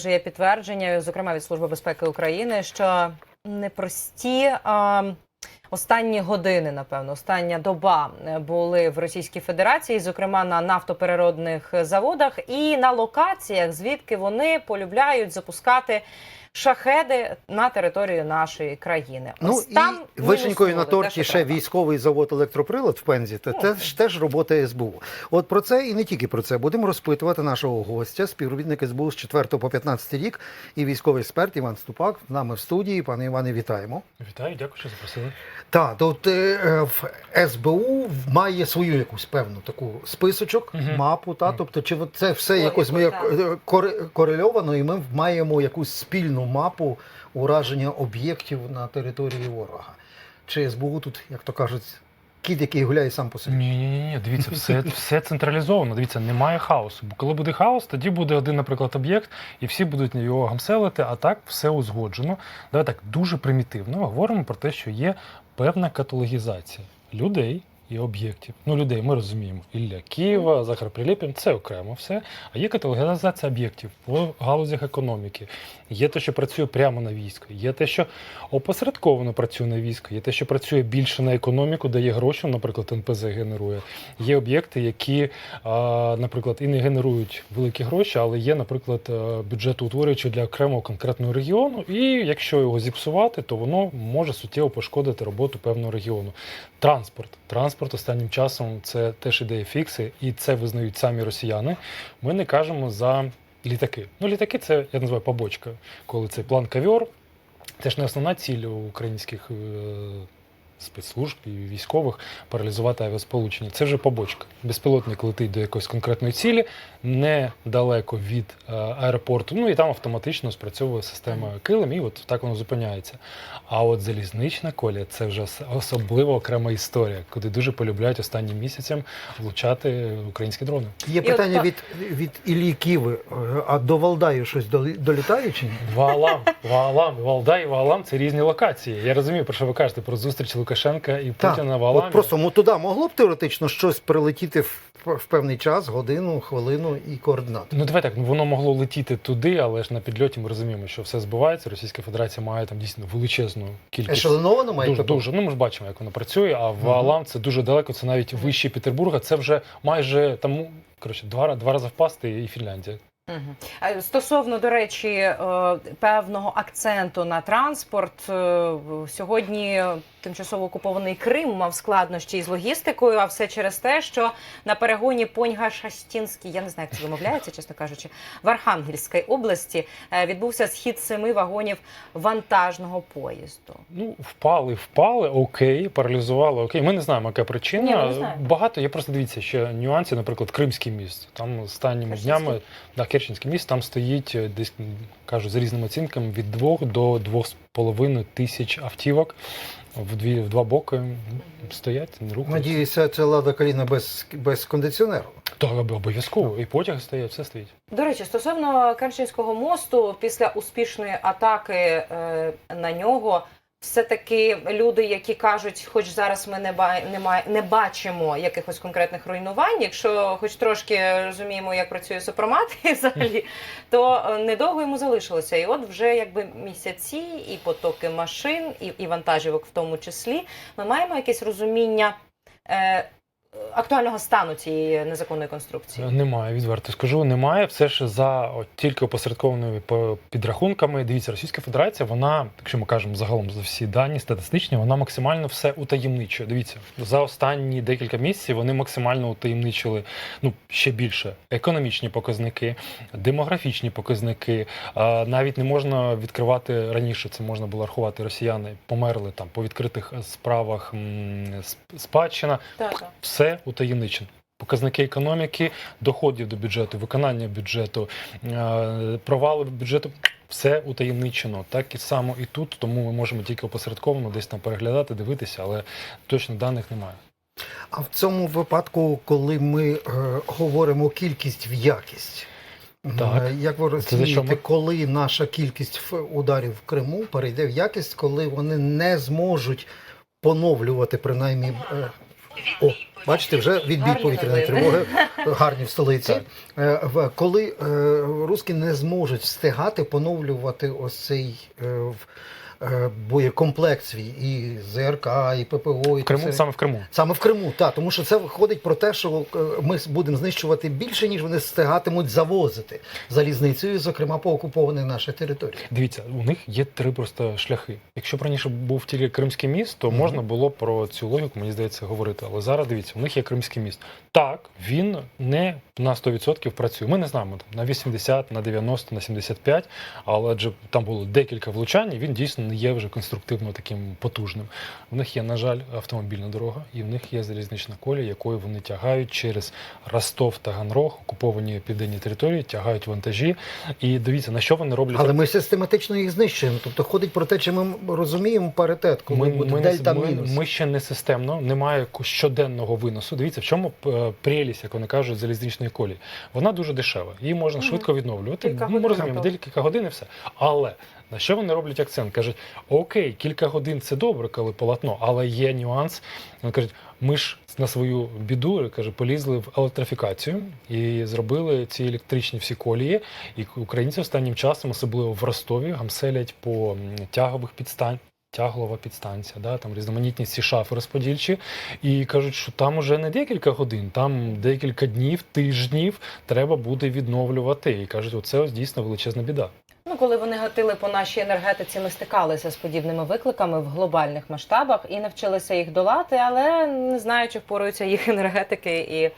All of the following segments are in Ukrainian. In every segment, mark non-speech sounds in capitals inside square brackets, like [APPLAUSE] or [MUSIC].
Вже є підтвердження, зокрема від Служби безпеки України, що непрості а, останні години, напевно, остання доба е, були в Російській Федерації, зокрема на нафтопереродних заводах і на локаціях, звідки вони полюбляють запускати. Шахеди на територію нашої країни. Ну Ось там і вишенькою на мінуснули те, торті ще треба. військовий завод електроприлад в Пензі. Це Ну. теж, теж робота СБУ. От про це і не тільки про це. Будемо розпитувати нашого гостя, співробітник СБУ з 4 по 15 рік і військовий експерт Іван Ступак. З нами в студії. Пане Іване, вітаємо. Вітаю, дякую, що запросили. Так, то от, е, в СБУ має свою якусь певну таку списочок, Мгм. мапу. Та тобто, чи це все Логіку, якось ми так. е, корельовано, і ми маємо якусь спільну мапу ураження об'єктів на території ворога. Чи СБУ тут, як то кажуть, кіт, який гуляє сам по собі? Ні, ні, ні, дивіться, все, [LAUGHS] все централізовано. Дивіться, немає хаосу. Бо коли буде хаос, тоді буде один, наприклад, об'єкт, і всі будуть його гамселити, а так все узгоджено. Давай так дуже примітивно говоримо про те, що є певна каталогізація людей. І об'єктів. Ну, людей ми розуміємо. Ілля Києва, Захар Прилєпін це окремо все. А є каталогізація об'єктів по галузях економіки. Є те, що працює прямо на військо, є те, що опосередковано працює на військо, є те, що працює більше на економіку, дає гроші, наприклад, НПЗ генерує. Є об'єкти, які, наприклад, і не генерують великі гроші, але є, наприклад, е, бюджетоутворюючі для окремого конкретного регіону. І якщо його зіпсувати, то воно може суттєво пошкодити роботу певного регіону. Транспорт. Транспорт останнім часом це теж ідея фікси, і це визнають самі росіяни. Ми не кажемо за літаки. Ну, літаки це я називаю побочка, коли цей план кавьор. Це ж не основна ціль українських е, спецслужб і військових паралізувати авіасполучення. Це вже побочка. Безпілотник летить до якоїсь конкретної цілі, недалеко від е, аеропорту. Ну і там автоматично спрацьовує система килим, і от так воно зупиняється. А от залізнична колія це вже ос- особливо окрема історія, куди дуже полюбляють останнім місяцям влучати українські дрони. Є питання від, від Іллі Ківи, а до Валдаю щось долі- долітає чи ні? Ваалам, Ваалам, Валдай, Ваалам це різні локації. Я розумію, про що ви кажете про зустріч Лукашенка і Путіна на Вааламі. От просто мо- туди могло б теоретично щось прилетіти в, в певний час, годину, хвилину і координати. Ну давай так, ну воно могло летіти туди, але ж на підльоті ми розуміємо, що все збивається. Російська Федерація має там дійсно величезну кількість. Ешелоновано має Дуже, дуже. Ну ми ж бачимо, як воно працює. А Ваалам це дуже далеко, це навіть вище Петербурга. Це вже майже там, ну, коротше, два, два рази впасти і Фінляндія. Е, Стосовно, до речі, е, певного акценту на транспорт, е, сьогодні тимчасово окупований Крим мав складнощі із логістикою, а все через те, що на перегоні поньга шастінський я не знаю, як це вимовляється, чесно кажучи, в Архангельській області відбувся схід семи вагонів вантажного поїзду. Ну, впали, впали, окей, паралізували, окей. Ми не знаємо, яка причина. Ні, не знаємо. Багато є просто дивіться ще нюанси, наприклад, Кримський міст. Там останніми Керченський. днями да, Керченський міст там стоїть е, десь м, кажуть за різними оцінками від 2 до 2,5 тисяч автівок. В дві в два боки стоять, не рухаються. Надіюся, це лада каліна без, без кондиціонеру. Так, обов'язково. І потяг стоять, все стоїть. До речі, стосовно Керченського мосту, після успішної атаки е, на нього, все-таки люди, які кажуть, хоч зараз ми не, ба- не, ма- не бачимо якихось конкретних руйнувань, якщо хоч трошки розуміємо, як працює супромат, і [LAUGHS] взагалі, то е, недовго йому залишилося. І от вже якби місяці, і потоки машин, і, і вантажівок в тому числі, ми маємо якесь розуміння. Е, Актуального стану цієї незаконної конструкції. Е, Немає, відверто скажу, немає. Все ж за от, тільки опосередкованими по- підрахунками. Дивіться, Російська Федерація, вона, якщо ми кажемо загалом за всі дані статистичні, вона максимально все утаємничує. Дивіться, за останні декілька місяців вони максимально утаємничили ну ще більше економічні показники, демографічні показники. Навіть не можна відкривати раніше. Це можна було рахувати. Росіяни померли там по відкритих справах спадщина так. Все утаємничено. Показники економіки, доходів до бюджету, виконання бюджету, е, провали бюджету. Все утаємничено. Так і само і тут, тому ми можемо тільки опосередковано десь там переглядати, дивитися, але точно даних немає. А в цьому випадку, коли ми е, говоримо кількість в якість, Так. е, як ви розумієте, ми? коли наша кількість ударів в Криму перейде в якість, коли вони не зможуть поновлювати принаймні е, О, бачите, вже відбій повітряної тривоги. [LAUGHS] Гарні в столиці. Е, Коли е, русські не зможуть встигати поновлювати ось цей е, боєкомплект свій і ЗРК, і ППО, і В Криму це- саме в Криму. Саме в Криму, так, тому що це виходить про те, що е, ми будемо знищувати більше, ніж вони встигатимуть завозити залізницею, зокрема по окупованій нашій території. Дивіться, у них є три просто шляхи. Якщо б раніше був тільки Кримський міст, то Мгм. можна було про цю логіку, мені здається, говорити. Але зараз дивіться, у них є Кримський міст. Так, він не на 100% працює. Ми не знаємо там на 80, на 90, на 75, але адже там було декілька влучань, і він дійсно не є вже конструктивно таким потужним. У них є, на жаль, автомобільна дорога, і в них є залізнична колія, якою вони тягають через Ростов та Ганрог, окуповані південні території, тягають вантажі. І дивіться, на що вони роблять Але ми систематично їх знищуємо. Тобто ходить про те, чи ми розуміємо паритет, коли Ми, буде ми, дельта ми, мінус. ми ще не системно, немає щоденного виносу. Дивіться, в чому е, прелість, як вони кажуть, залізничної колії. Вона дуже дешева, її можна Мгм. швидко відновлювати. Кілька ну, ми годин розуміємо, декілька годин і все. Але на що вони роблять акцент? Кажуть, окей, кілька годин це добре, коли полотно, але є нюанс. Вони кажуть, ми ж на свою біду каже, полізли в електрифікацію і зробили ці електричні всі колії. І українці останнім часом, особливо в Ростові, гамселять по тягових підстань. Тяглова підстанція, да, там різноманітні ці шафи розподільчі, і кажуть, що там уже не декілька годин, там декілька днів, тижнів треба буде відновлювати. І кажуть, оце ось дійсно величезна біда. Ну, коли вони гатили по нашій енергетиці, ми стикалися з подібними викликами в глобальних масштабах і навчилися їх долати, але не знаю, чи впораються їх енергетики і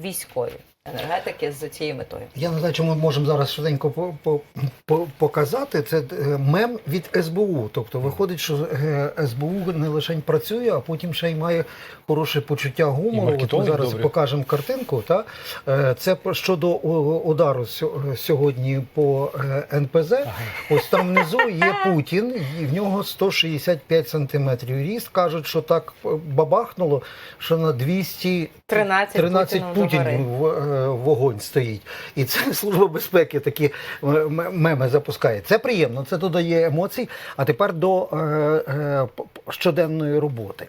військові енергетики з цією метою. Я не знаю, чи ми можемо зараз швиденько по, по, по, показати. Це е, мем від СБУ. Тобто виходить, що е, СБУ не лише працює, а потім ще й має хороше почуття гумору. От ми зараз добрі. покажемо картинку. Та? Е, Це про- щодо удару сьогодні по НПЗ. Ось там внизу є Путін, і в нього 165 сантиметрів ріст. Кажуть, що так бабахнуло, що на 200 13 13 Путіну Путінів в, е, вогонь стоїть. І це [LAUGHS] служба безпеки такі е, меми запускає. Це приємно, це додає емоцій. А тепер до е, е, щоденної роботи.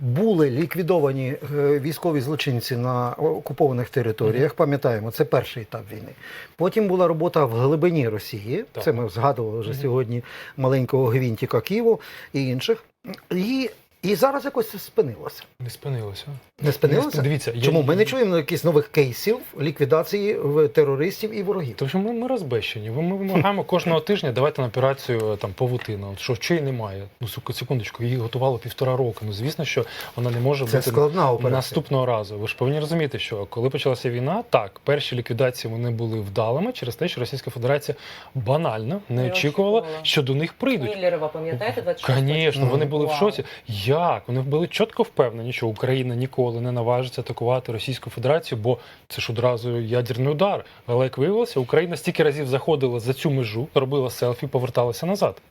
Були ліквідовані військові злочинці на окупованих територіях. Пам'ятаємо, це перший етап війни. Потім була робота в глибині Росії. Це ми згадували вже сьогодні маленького гвинтика Києву і інших. І, і зараз якось це спинилося. Не спинилося. Не спинилося? Дивіться, я- Чому ми не чуємо якихось нових кейсів ліквідації в- терористів і ворогів? Тому що ми, ми розбещені. Ми вимагаємо кожного тижня давайте на операцію там павутина. От що чи немає. Ну сука, секундочку, її готували півтора року. Ну звісно, що вона не може Це бути складна операція. наступного разу. Ви ж повинні розуміти, що коли почалася війна, так перші ліквідації вони були вдалими через те, що Російська Федерація банально не Не очікувала, очікувала. що до них прийдуть. Міллерова, пам'ятаєте, 26 Звісно, вони були в шоці. Як? Вони були чітко впевнені, що Україна ніколи не наважиться атакувати Російську Федерацію, бо це ж одразу ядерний удар. Але як виявилося, Україна стільки разів заходила за цю межу, робила селфі, поверталася назад.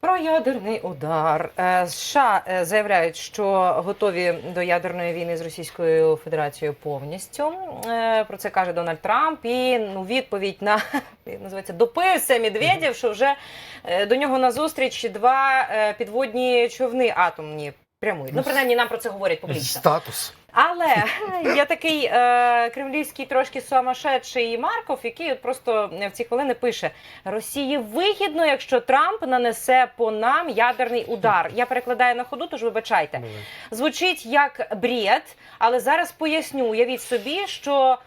Про ядерний удар Е, США е, заявляють, що готові до ядерної війни з Російською Федерацією повністю. Е, Про це каже Дональд Трамп. І ну відповідь на [LAUGHS] називається допився Медведєв, що вже до нього на зустріч два підводні човни атомні прямують. Ну принаймні нам про це говорять публічно. Статус. Але є такий е, кремлівський трошки сумасшедший Марков, який от просто в ці хвилини пише: Росії вигідно, якщо Трамп нанесе по нам ядерний удар. Я перекладаю на ходу, тож вибачайте. Звучить як бред, але зараз поясню. Уявіть собі, що.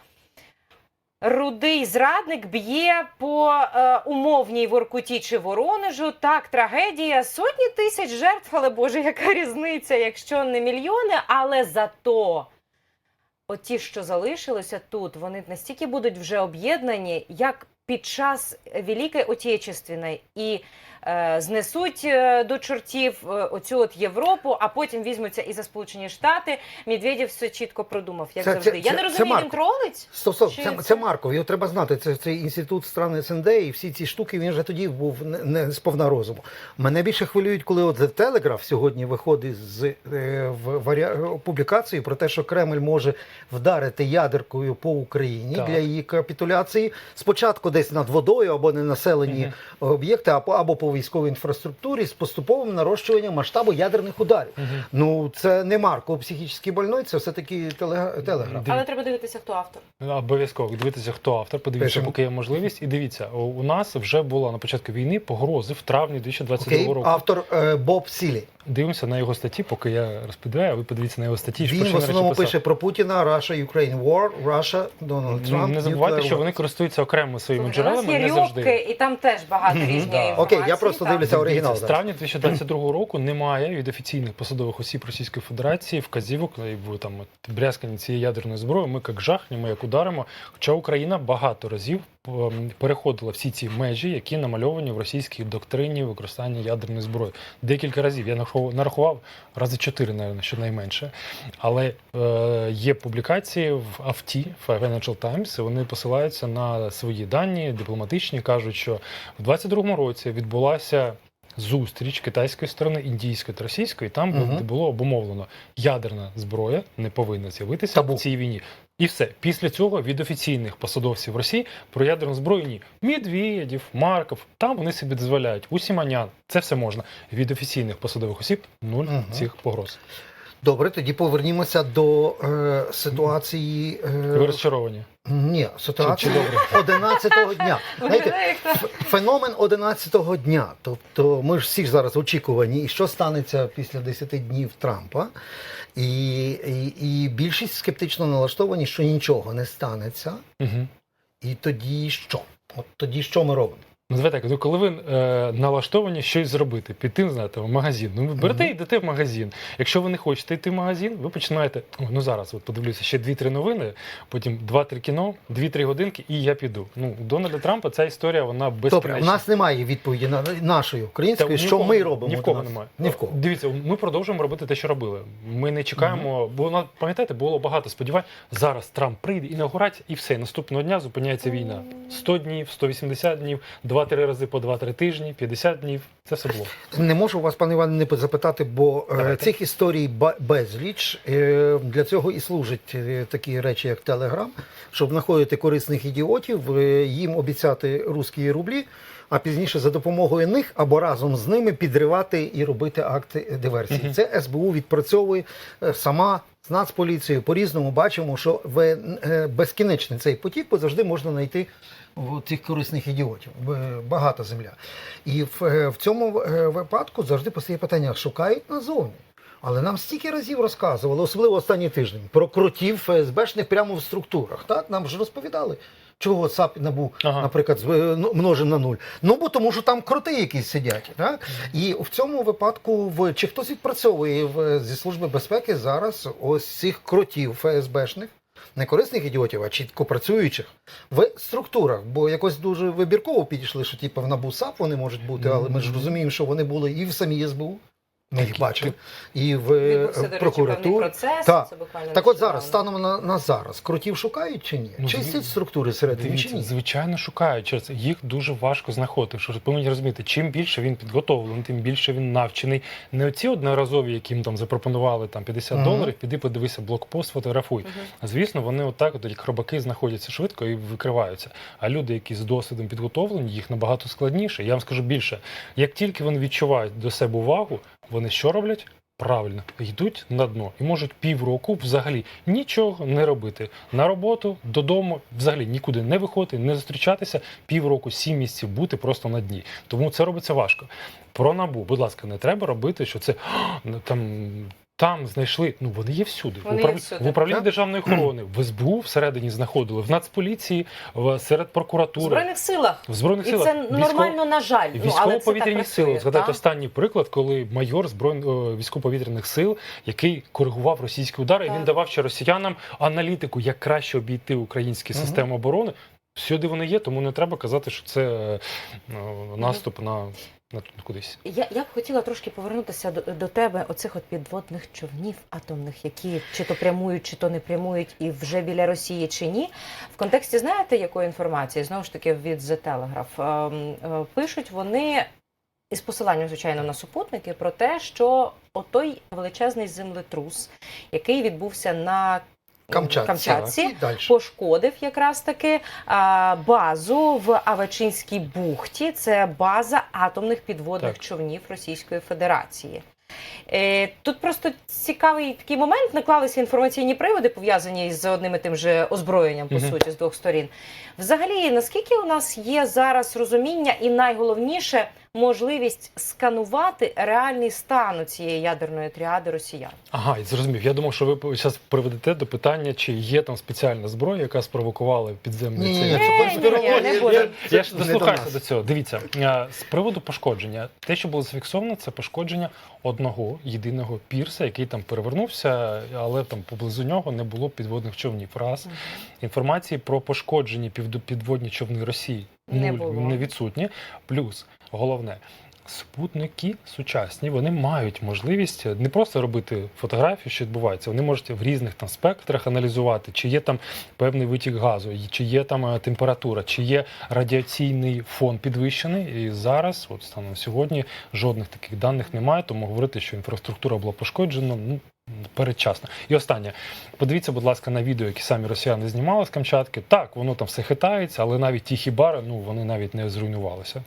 Рудий зрадник б'є по е, умовній Воркуті чи Воронежу. Так, трагедія, сотні тисяч жертв, але Боже, яка різниця, якщо не мільйони, але зато оті, що залишилися тут, вони настільки будуть вже об'єднані, як під час Великої Отечественної. І знесуть е, до чортів е, оцю от Європу, а потім візьмуться і за Сполучені Штати. Медведєв все чітко продумав, як Це- завжди. це- Я це- не розумію, він тролить? Стоп, стоп, це, це- Марков, його треба знати. Це цей інститут стран СНД і всі ці штуки. Він вже тоді був не, не сповна розуму. Мене більше хвилюють, коли от The Telegraph сьогодні виходить з е, в варіа... публікацією про те, що Кремль може вдарити ядеркою по Україні Так. для її капітуляції. Спочатку десь над водою або ненаселені Мгм. об'єкти, або, або по військовій інфраструктурі з поступовим нарощуванням масштабу ядерних ударів. Мгм. Ну це не Марко психічний больной, це все таки теле, телеграф. Але треба дивитися, хто автор. Обов'язково дивитися, хто автор. Подивіться, поки є можливість. І дивіться, у- у нас вже було на початку війни погрози в травні 2022 Окей, року. автор е, Боб Сілі. Дивимося на його статті, поки я розповідаю, а ви подивіться на його статті. Він в основному пише про Путіна, Russia, Ukraine War, Russia, Дональд Трамп. Не забувайте, що вони користуються окремо своїми у нас джерелами, є не завжди. і там теж багато інформації. Окей, я просто дивлюся оригінал. З травня 2022 року немає від офіційних посадових осіб Російської Федерації вказівок якби, там от, брязкання цієї ядерної зброї. Ми як жахнемо, як ударимо. Хоча Україна багато разів ем, переходила всі ці межі, які намальовані в російській доктрині використання ядерної зброї. Декілька разів я нарахував- нарахував рази чотири, навіть, щонайменше. Але е, є публікації в Авті в Financial Times. і Вони посилаються на свої дані дипломатичні, кажуть, що в 22-му році відбулася. Зустріч китайської сторони, індійської та російської, там угу. Мгм. було обумовлено, ядерна зброя не повинна з'явитися в цій війні. І все. Після цього від офіційних посадовців Росії про ядерну зброю ні. Медведєв, Марков, там вони собі дозволяють. Усіманян, це все можна. Від офіційних посадових осіб нуль угу. цих погроз. Добре, тоді повернімося до е, ситуації. Е, Ви розчаровані. ні, добре? [LAUGHS] 11-го дня. [LAUGHS] Знаєте, феномен 11-го дня. Тобто ми ж всі ж зараз очікувані, і що станеться після 10 днів Трампа. І, і, і більшість скептично налаштовані, що нічого не станеться. Угу. І тоді що? От тоді що ми робимо? Так, ну, коли ви е, налаштовані щось зробити, піти, знаєте, в магазин. Ну, ви берете і йдете в магазин. Якщо ви не хочете йти в магазин, ви починаєте. О, ну зараз от подивлюся ще 2-3 новини, потім 2-3 кіно, 2-3 годинки, і я піду. Ну, у Дональда Трампа ця історія вона безкінечна. Добре, у нас немає відповіді на нашої української, що ми робимо. Ні в кого немає. Ні в кого. Дивіться, ми продовжуємо робити те, що робили. Ми не чекаємо, бо на- пам'ятаєте, було багато сподівань. Зараз Трамп прийде, інаугурація, і все. Наступного дня зупиняється війна. 100 днів, 180 днів, 2-3 рази по 2-3 тижні, 50 днів. Це все було. Не можу вас, пане Іване, не запитати, бо е, Давайте. цих історій безліч. Е, Для цього і служать е, такі речі, як Телеграм, щоб знаходити корисних ідіотів, їм обіцяти русські рублі, а пізніше за допомогою них або разом з ними підривати і робити акти диверсії. Мгм. Це СБУ відпрацьовує е, сама. З Нацполіцією по-різному бачимо, що ви е, безкінечний цей потік, бо завжди можна знайти в цих корисних ідіотів. Багата земля. І в, е, в цьому випадку завжди постає питання: шукають назовні. Але нам стільки разів розказували, особливо останній тиждень, про кротів ФСБшних прямо в структурах. Так? Нам ж розповідали, чого САП набув, Ага. наприклад, ну, множим на нуль. Ну бо тому, що там кроти якісь сидять. Так? І в цьому випадку в чи хтось відпрацьовує в, зі служби безпеки зараз ось цих кротів ФСБшних. Не корисних ідіотів, а чітко працюючих в структурах, бо якось дуже вибірково підійшли, що типу в НАБУ САП вони можуть бути, але ми ж розуміємо, що вони були і в самій СБУ, ми їх Так, бачили, і в Відбувся, прокуратурі. процес. Так. Це буквально Так от зараз, станом на, на зараз, кротів шукають чи ні? Ну, Чистять зві- структури всередині чи ні? звичайно, шукають через це. їх дуже важко знаходити. Що ж повинні розуміти, чим більше він підготовлений, тим більше він навчений. Не оці одноразові, яким там запропонували там 50 Мгм. доларів, піди подивися блокпост, фотографуй. Мгм. Звісно, вони отак, от як хробаки, знаходяться швидко і викриваються. А люди, які з досвідом підготовлені, їх набагато складніше. Я вам скажу більше, як тільки вони відчувають до себе увагу, вони що роблять? Правильно, йдуть на дно і можуть півроку взагалі нічого не робити. На роботу, додому, взагалі нікуди не виходити, не зустрічатися, півроку, сім місяців бути просто на дні. Тому це робиться важко. Про набу, будь ласка, не треба робити, що це там. Там знайшли, ну вони є всюди. Вони в, є всюди. в управлінні Так. державної охорони, в СБУ всередині знаходили, в Нацполіції, в серед В прокуратури, Збройних силах. в збройних І силах. це Військово- нормально, на жаль. Ну, так Військово-повітряні працює, сили. Згадайте останній приклад, коли майор збройних військово-повітряних сил, який коригував російські удари, і він давав ще росіянам аналітику, як краще обійти українські Мгм. системи оборони. Всюди вони є, тому не треба казати, що це е, ну, наступ на, на кудись. Я, я б хотіла трошки повернутися до, до тебе, оцих от підводних човнів атомних, які чи то прямують, чи то не прямують, і вже біля Росії чи ні. В контексті знаєте якої інформації? Знову ж таки від The Telegraph. Ем, е, пишуть вони із посиланням, звичайно, на супутники про те, що отой величезний землетрус, який відбувся на Камчатці. Камчатці пошкодив якраз таки а, базу в Авачинській бухті. Це база атомних підводних Так. човнів Російської Федерації. Е, Тут просто цікавий такий момент. Наклалися інформаційні приводи, пов'язані з одним і тим же озброєнням, по Мгм. суті, з двох сторін. Взагалі, наскільки у нас є зараз розуміння, і найголовніше можливість сканувати реальний стан цієї ядерної тріади росіян? Ага, і зрозумів. Я думав, що ви зараз приведете до питання, чи є там спеціальна зброя, яка спровокувала підземний Ні, цей. ні, це ні, ні, не буде. Я ж не до до цього. Дивіться, е, з приводу пошкодження, те, що було зафіксовано, це пошкодження одного єдиного пірса, який там перевернувся, але там поблизу нього не було підводних човнів. Раз інформації про пошкоджені півд- підводні човни Росії Не нуль, було. не відсутні. Плюс головне. Спутники сучасні вони мають можливість не просто робити фотографію, що відбувається. Вони можуть в різних там спектрах аналізувати, чи є там певний витік газу, чи є там е, температура, чи є радіаційний фон підвищений. І зараз, от станом сьогодні, жодних таких даних немає. Тому говорити, що інфраструктура була пошкоджена, ну передчасно. І останнє, подивіться, будь ласка, на відео, які самі росіяни знімали з Камчатки. Так, воно там все хитається, але навіть ті хібари, ну вони навіть не зруйнувалися.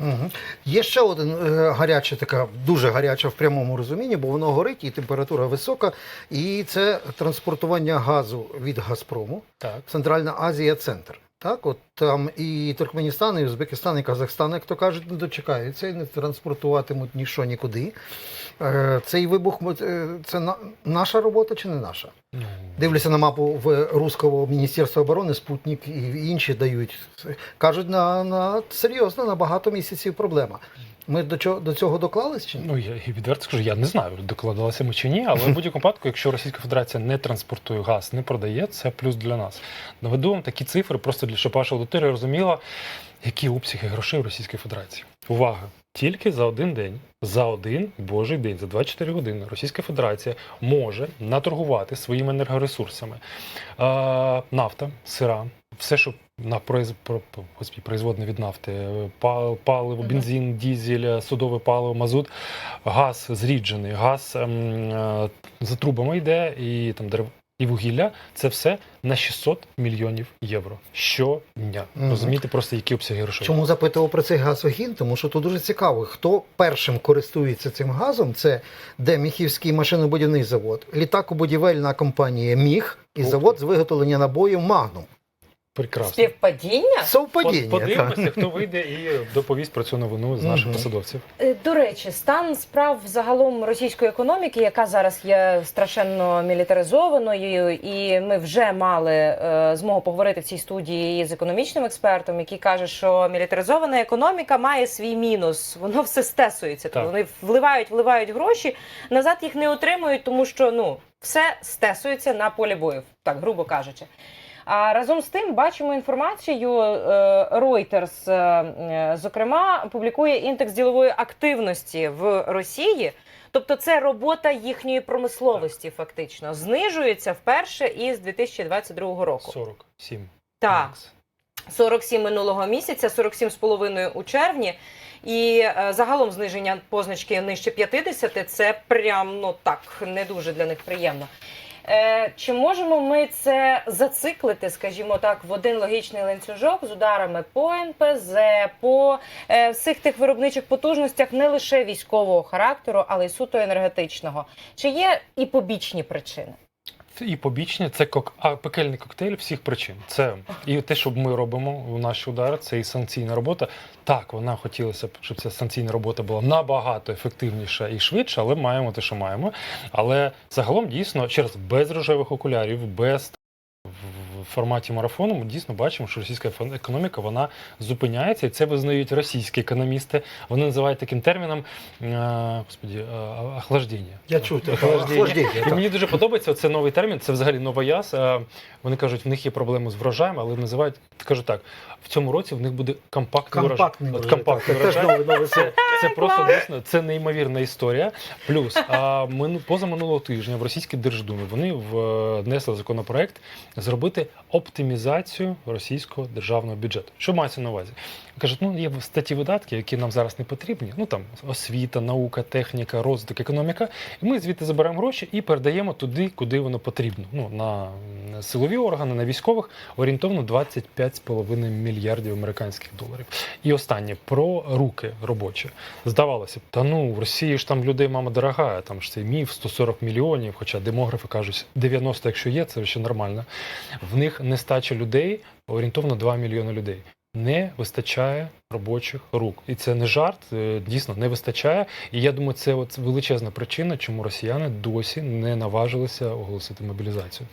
Угу. Є ще один е, гаряча, така дуже гаряча в прямому розумінні, бо воно горить і температура висока. І це транспортування газу від Газпрому. Так. Центральна Азія центр. Так, от там і Туркменістан, і Узбекистан, і Казахстан, як то кажуть, не дочекаються і не транспортуватимуть нічого нікуди. Е, Цей вибух е, це на- наша робота чи не наша? Ну, Дивлюся на мапу в Руського Міністерства оборони, Спутник і інші дають. Кажуть, на, на серйозно, на багато місяців проблема. Ми до чого до цього доклались чи ні? Ну я відверто скажу, я не знаю, докладалися ми чи ні, але в [LAUGHS] будь-якому випадку, якщо Російська Федерація не транспортує газ, не продає, це плюс для нас. Наведу вам такі цифри, просто для щоб ваша аудиторія розуміла, які обсяги грошей у Російської Федерації. Увага! Тільки за один день, за один божий день, за 24 години Російська Федерація може наторгувати своїми енергоресурсами. Е, нафта, сира, все, що на произ... про- про- производне від нафти, е, па- паливо, бензин, дізель, судове паливо, мазут, газ зріджений, газ ем, е, за трубами йде, і там дерев. І вугілля це все на 600 мільйонів євро щодня. Мгм. Розумієте, просто які обсяги грошей. Чому запитував про цей газогін? Тому що тут дуже цікаво, хто першим користується цим газом. Це де Міхівський машинобудівний завод, літакобудівельна компанія Міг і завод з виготовлення набоїв Магнум. Прекрасно. Співпадіння? Совпадіння. Подивимося, хто вийде і доповість про цю новину з наших посадовців. Е, До речі, стан справ загалом російської економіки, яка зараз є страшенно мілітаризованою, і ми вже мали е, змогу поговорити в цій студії з економічним експертом, який каже, що мілітаризована економіка має свій мінус. Воно все стесується. Так. Вони вливають, вливають гроші, назад їх не отримують, тому що ну все стесується на полі бою, так грубо кажучи. А разом з тим бачимо інформацію. е, Reuters, е, е, зокрема, публікує індекс ділової активності в Росії. Тобто, це робота їхньої промисловості, фактично знижується вперше із 2022 року. 47. Так. Індекс. 47 минулого місяця, 47,5 у червні. І е, загалом зниження позначки нижче 50 – це прям ну так не дуже для них приємно. Е, чи можемо ми це зациклити, скажімо так, в один логічний ланцюжок з ударами по НПЗ, по е, всіх тих виробничих потужностях не лише військового характеру, але й суто енергетичного? Чи є і побічні причини? І побічні, це кок... а, пекельний коктейль всіх причин. Це і те, що ми робимо у наші удари, це і санкційна робота. Так, вона хотілося б, щоб ця санкційна робота була набагато ефективніша і швидше, але маємо те, що маємо. Але загалом дійсно, через без рожевих окулярів, без в- форматі марафону ми дійсно бачимо, що російська економіка вона зупиняється, і це визнають російські економісти. Вони називають таким терміном е, господі, е, охлаждення. Я чув. Охлаждення. І мені дуже подобається це новий термін. Це взагалі нова яз. Е, Вони кажуть, в них є проблеми з врожаєм, але називають кажуть так: в цьому році в них буде компактний врожай. Компактний От компактний врожай. Це, це просто дійсно це неймовірна історія. Плюс а, мину, поза минулого тижня в російській держдумі вони внесли законопроект зробити оптимізацію російського державного бюджету. Що мається на увазі? Кажуть, ну є статті видатки, які нам зараз не потрібні. Ну там освіта, наука, техніка, розвиток, економіка. І ми звідти забираємо гроші і передаємо туди, куди воно потрібно. Ну на силові органи, на військових орієнтовно 25,5 мільярдів американських доларів. І останнє про руки робочі. Здавалося б, та ну в Росії ж там людей мама дорога, там ж цей міф 140 мільйонів, хоча демографи кажуть, 90, якщо є, це ще нормально. В них нестача людей, орієнтовно 2 мільйони людей. Не вистачає робочих рук, і це не жарт. е, Дійсно не вистачає. І я думаю, це от величезна причина, чому росіяни досі не наважилися оголосити мобілізацію.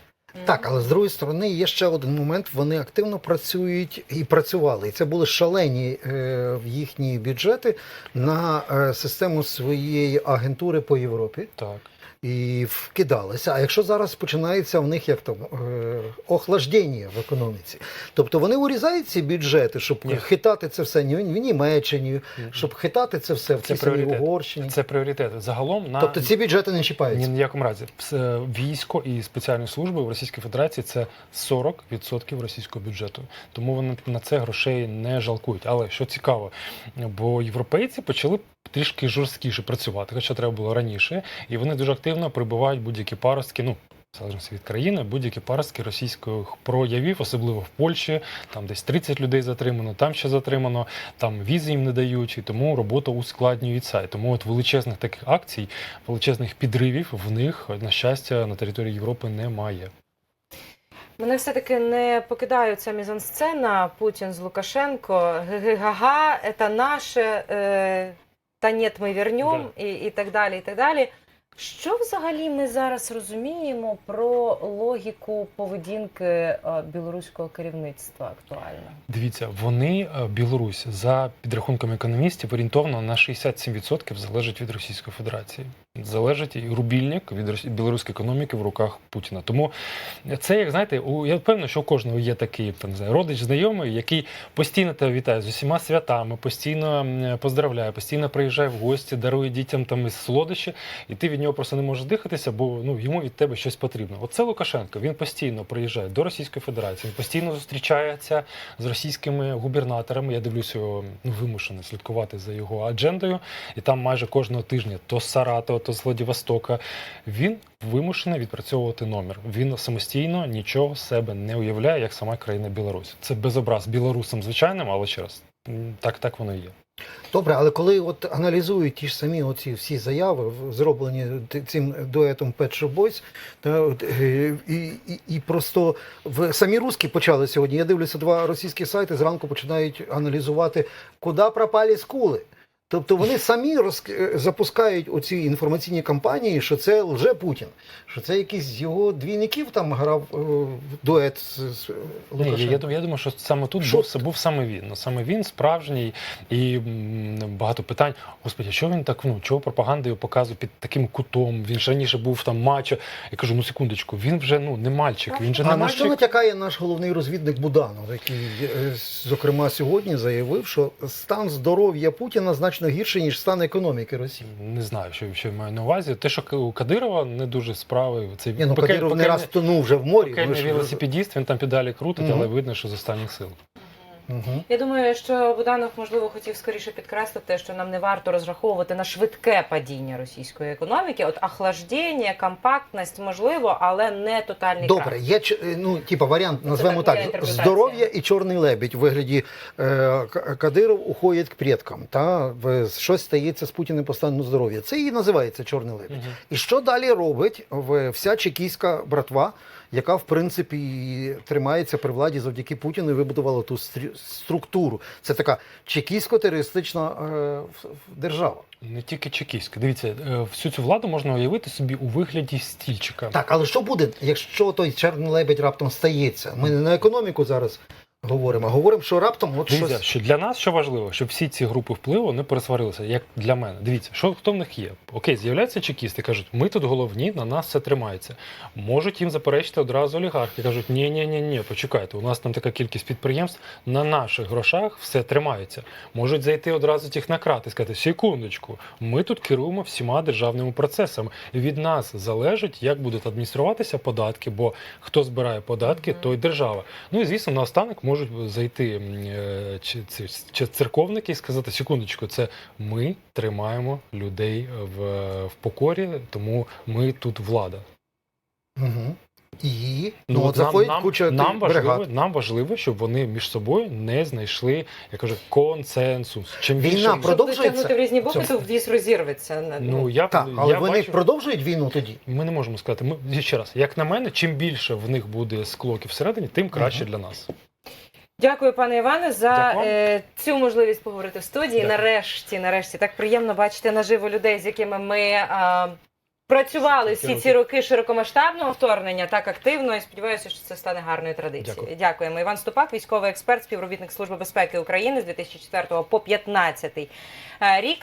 Так, але з другої сторони є ще один момент. Вони активно працюють і працювали. І це були шалені е, їхні бюджети на е, систему своєї агентури по Європі. Так. І вкидалися. А якщо зараз починається в них як там е, охлаждення в економіці, тобто вони урізають ці бюджети, щоб Ні. хитати це все ні в Німеччині, щоб хитати це все в Це цій. Угорщині. Це пріоритет. Загалом на Тобто ці бюджети не ні чіпаються. в якому разі військо і спеціальні служби в Російській Федерації це 40% російського бюджету. Тому вони на це грошей не жалкують. Але що цікаво, бо європейці почали трішки жорсткіше працювати, хоча треба було раніше, і вони дуже активно прибувають будь-які паростки. Ну залежності від країни, будь-які паростки російських проявів, особливо в Польщі, там десь 30 людей затримано, там ще затримано, там візи їм не дають, і тому робота ускладнюється. І тому от величезних таких акцій, величезних підривів в них, на щастя, на території Європи немає. Мене все-таки не покидає ця мізансцена Путін з Лукашенко. Га-га, це наше, е, та ні, ми вернем, і, і так далі. і так далі. Що взагалі ми зараз розуміємо про логіку поведінки е, білоруського керівництва актуально? Дивіться, вони е, Білорусь за підрахунками економістів орієнтовно на 67% залежить від Російської Федерації. Залежить і рубільник від білоруської економіки в руках Путіна. Тому це, як знаєте, у я впевнений, що у кожного є такий там не знаю, родич, знайомий, який постійно тебе вітає з усіма святами, постійно поздравляє, постійно приїжджає в гості, дарує дітям там із солодощі, і ти від нього просто не можеш дихатися, бо ну йому від тебе щось потрібно. Оце Лукашенко. Він постійно приїжджає до Російської Федерації, він постійно зустрічається з російськими губернаторами. Я дивлюся ну, вимушений слідкувати за його аджендою, і там майже кожного тижня то з То з Владивостока. Він вимушений відпрацьовувати номер. Він самостійно нічого себе не уявляє, як сама країна Білорусь. Це безобраз білорусам звичайним, але ще раз. Так, так воно і є. Добре, але коли от аналізують ті ж самі оці всі заяви, зроблені цим дуетом Shop Boys, та, і, і, і просто в самі русські почали сьогодні. Я дивлюся два російські сайти, зранку починають аналізувати, куди пропали скули. Тобто вони самі роз... е, запускають оці інформаційні кампанії, що це лже Путін, що це якийсь з його двійників там грав е, дует з, Ні, Лукашенком. я, я, думаю- що саме тут Що? був, був саме він. Ну, саме він справжній і багато питань. Господи, а чого він так, ну чого пропаганда його показує під таким кутом? Він ж раніше був там мачо. Я кажу, ну секундочку, він вже ну не мальчик. Він же не А на що натякає наш головний розвідник Буданов, який, е, зокрема, сьогодні заявив, що стан здоров'я Путіна значно гірший, ніж стан економіки Росії. Не знаю, що, що маю на увазі. Те, що у Кадирова не дуже справи. Це Ні, ну поки- Кадиров не раз тонув вже в морі. Велосипедіст, він там педалі крутить, угу. але видно, що з останніх сил. Мгм. Я думаю, що Буданов можливо хотів скоріше підкреслити, що нам не варто розраховувати на швидке падіння російської економіки. От охлаждення, компактність можливо, але не тотальний Добре, крах. є ну, типа варіант, назвемо так, здоров'я і чорний лебідь. У вигляді е, Кадиров уходить к предкам. Та в- щось стається з Путіним по стану здоров'я. Це і називається чорний лебідь. Мгм. І що далі робить в- вся чекійська братва, яка в принципі і тримається при владі завдяки Путіну і вибудувала ту структуру. Це така чекійсько-терористична е, держава. Не тільки чекійська. Дивіться, е, всю цю владу можна уявити собі у вигляді стільчика. Так, але що буде, якщо той чорний лебедь раптом стається? Ми не на економіку зараз говоримо. Говоримо, що раптом от Дивіться, щось. що для нас що важливо, щоб всі ці групи впливу не пересварилися, як для мене. Дивіться, що хто в них є. Окей, з'являються чекісти, кажуть, ми тут головні, на нас все тримається. Можуть їм заперечити одразу олігархи. кажуть, ні, ні, ні, ні, почекайте, у нас там така кількість підприємств, на наших грошах все тримається. Можуть зайти одразу технократи і сказати, секундочку, ми тут керуємо всіма державними процесами. Від нас залежить, як будуть адмініструватися податки, бо хто збирає податки, той держава. Ну і звісно, наостанок можуть зайти е, чи, ці- церковники і сказати: секундочку, це ми тримаємо людей в, в покорі, тому ми тут влада. Угу. І Ну, ну, от заходить нам, куча нам, важливо, бригад. нам важливо, щоб вони між собою не знайшли, я кажу, консенсус. Чим Війна більше продовжує- Якщо продовжується? в різні боки, то віз розірветься. Ну я, Так, але я вони бачу, продовжують війну тоді. ми не можемо сказати. Ми ще раз, як на мене, чим більше в них буде склоків всередині, тим краще Мгм. для нас. Дякую, пане Іване, за е, цю можливість поговорити в студії. Дякую. Нарешті, нарешті, так приємно бачити наживо людей, з якими ми е, працювали всі ці роки широкомасштабного вторгнення так активно. І сподіваюся, що це стане гарною традицією. Дякую. Дякуємо. Іван Ступак, військовий експерт, співробітник Служби безпеки України з 2004 по 2015 рік.